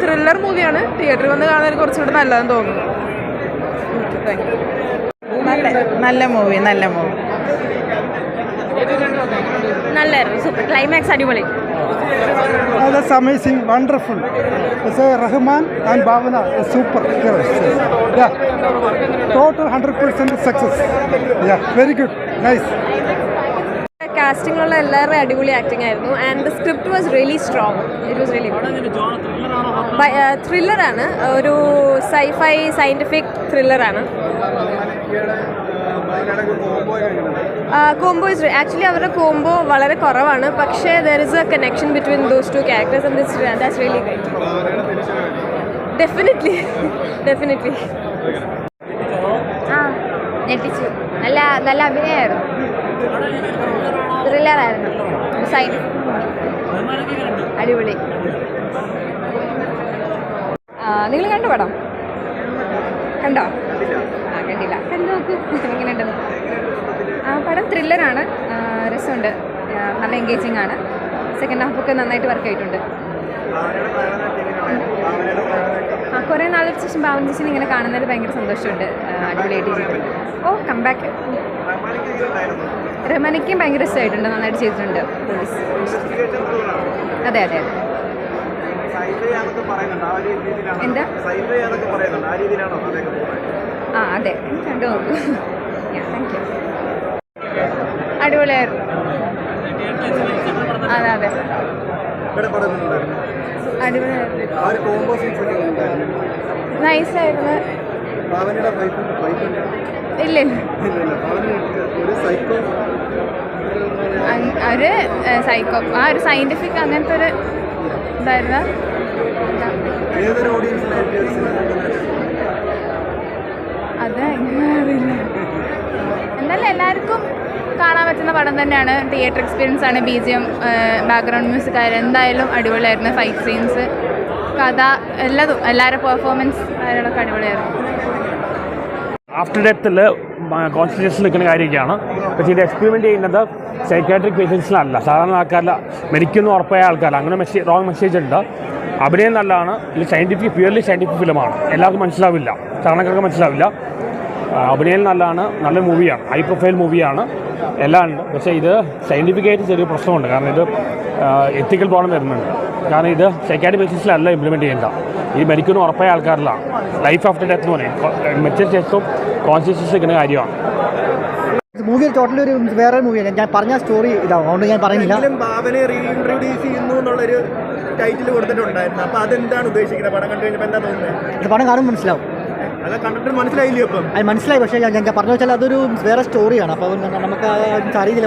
Thriller മൂവിയാണ് തിയേറ്ററിൽ വന്ന് കാണാൻ കുറച്ചുകൂടെ നല്ലതെന്ന് തോന്നുന്നു. നല്ല നല്ല മൂവി നല്ല മൂവി നല്ലായിരുന്നു സൂപ്പർ ക്ലൈമാക്സ് അടിപൊളി. A Rahman and Bhavana, a super very good total കാസ്റ്റിംഗിലുള്ള എല്ലാവരുടെയും അടിപൊളി ആക്ടിംഗ് ആയിരുന്നു. And the script was really strong it was really ത്രില്ലറാണ് ഒരു സൈഫൈ സയന്റിഫിക് ത്രില്ലറാണ്. കോംബോ ഇസ് ആക്ച്വലി അവരുടെ കോംബോ വളരെ കുറവാണ്. പക്ഷേ there is a connection between those two characters and this that's really definitely definitely ആ ഞെട്ടിച്ചു. നല്ല നല്ല അഭിനയമായിരുന്നു. ത്രില്ലറായിരുന്നു. സൈഡ് അടിപൊളി. നിങ്ങൾ കണ്ടു പടം? കണ്ടോ? ആ കണ്ടില്ല. കണ്ടു നോക്ക്. എങ്ങനെയുണ്ടെന്ന് ആ പടം ത്രില്ലറാണ്. രസമുണ്ട്. നല്ല എൻഗേജിങ് ആണ്. സെക്കൻഡ് ഹാഫ് ഒക്കെ നന്നായിട്ട് വർക്ക് ആയിട്ടുണ്ട്. ആ കുറേ നാളുകൾക്ക് ശേഷം ചേച്ചിനെ ഇങ്ങനെ കാണുന്നതിൽ ഭയങ്കര സന്തോഷമുണ്ട്. അടിപൊളിയായിട്ട് ഓ കം ബാക്ക് രമനയ്ക്കും ഭയങ്കര ഇഷ്ടമായിട്ടുണ്ട് നന്നായിട്ട് ചെയ്തിട്ടുണ്ട്. പോലീസ് അതെ അതെ അതെ. എന്താ? ആ അതെ. കണ്ടു? താങ്ക് യു അടിപൊളിയായിരുന്നു. അതെ അതെ. അടിപൊളിയായിരുന്നു. നൈസായിരുന്നു ഇല്ല ഇല്ല അങ്- ഒരു സൈക്കോ ആ ഒരു സയന്റിഫിക് അങ്ങനത്തെ ഒരു ഇതായിരുന്നു. അത് അറിയില്ല എന്നാലും എല്ലാവർക്കും കാണാൻ പറ്റുന്ന പടം തന്നെയാണ്. തിയേറ്റർ എക്സ്പീരിയൻസ് ആണ് B G M background music ആയാലും എന്തായാലും അടിപൊളിയായിരുന്നു. ഫൈറ്റ് സീൻസ് കഥ എല്ലാതും എല്ലാവരുടെ പെർഫോമൻസ് കാര്യങ്ങളൊക്കെ അടിപൊളിയായിരുന്നു. ആഫ്റ്റർ ഡെത്തിൽ കോൺസെൻട്രേഷൻ നിൽക്കുന്ന കാര്യമൊക്കെയാണ്. പക്ഷേ ഇത് എക്സ്പെരിമെന്റ് ചെയ്യുന്നത് സൈക്കാട്രിക് പേഷ്യൻസിനല്ല സാധാരണ ആൾക്കാരല്ല മരിക്കുന്ന ഉറപ്പായ ആൾക്കാരല്ല അങ്ങനെ മെസ്സേജ് റോങ് മെസ്സേജ് ഉണ്ട്. അഭിനയം നല്ലതാണ്. ഇത് സയന്റിഫിക് പ്യുവർലി സയന്റിഫിക് ഫിലിമാണ് എല്ലാവർക്കും മനസ്സിലാവില്ല. സാധാരണക്കാർക്ക് മനസ്സിലാവില്ല. അഭിനയം നല്ലതാണ്. നല്ല മൂവിയാണ് ഹൈ പ്രൊഫൈൽ മൂവിയാണ് എല്ലാം ഉണ്ട്. പക്ഷേ ഇത് സയന്റിഫിക്കായിട്ട് ചെറിയ പ്രശ്നമുണ്ട്. കാരണം ഇത് എത്തിക്കൽ പ്രോബ്ലം വരുന്നുണ്ട്. കാരണം ഇത് സൈക്കാട്രിക് ബേസിസിലല്ല ഇംപ്ലിമെന്റ് ചെയ്യേണ്ട ഈ മരിക്കുന്ന ഉറപ്പായ ആൾക്കാരിലാണ് ലൈഫ് ആഫ്റ്റർ ഡെത്ത് എന്ന് പറയും മറ്റേ ശേഷം കോൺഷ്യസ്നസ് കിട്ടുന്ന കാര്യമാണ് മൂവി ടോട്ടലി ഒരു വേറെ മൂവിയാണ് ഞാൻ പറഞ്ഞ സ്റ്റോറി ഇതാവും അതുകൊണ്ട് ഞാൻ പറയുന്നില്ല ഭാവനെ റീഇൻട്രൊഡ്യൂസ് ചെയ്യുന്നു എന്നുള്ളൊരു ടൈറ്റിൽ കൊടുത്തിട്ടുണ്ടായിരുന്നു അപ്പൊ അതെന്താണ് ഉദ്ദേശിക്കുന്നത് പടം കണ്ടു കഴിഞ്ഞപ്പോൾ എന്താ തോന്നുന്നത് പടം കാണുമ്പോൾ മനസ്സിലാവും അല്ല കണ്ടിട്ട് മനസ്സിലായില്ലേ അപ്പം അത് മനസ്സിലായി പക്ഷേ ഞാൻ ഞാൻ പറഞ്ഞു വെച്ചാൽ അതൊരു വേറെ സ്റ്റോറിയാണ് അപ്പോൾ നമുക്ക് അറിയില്ല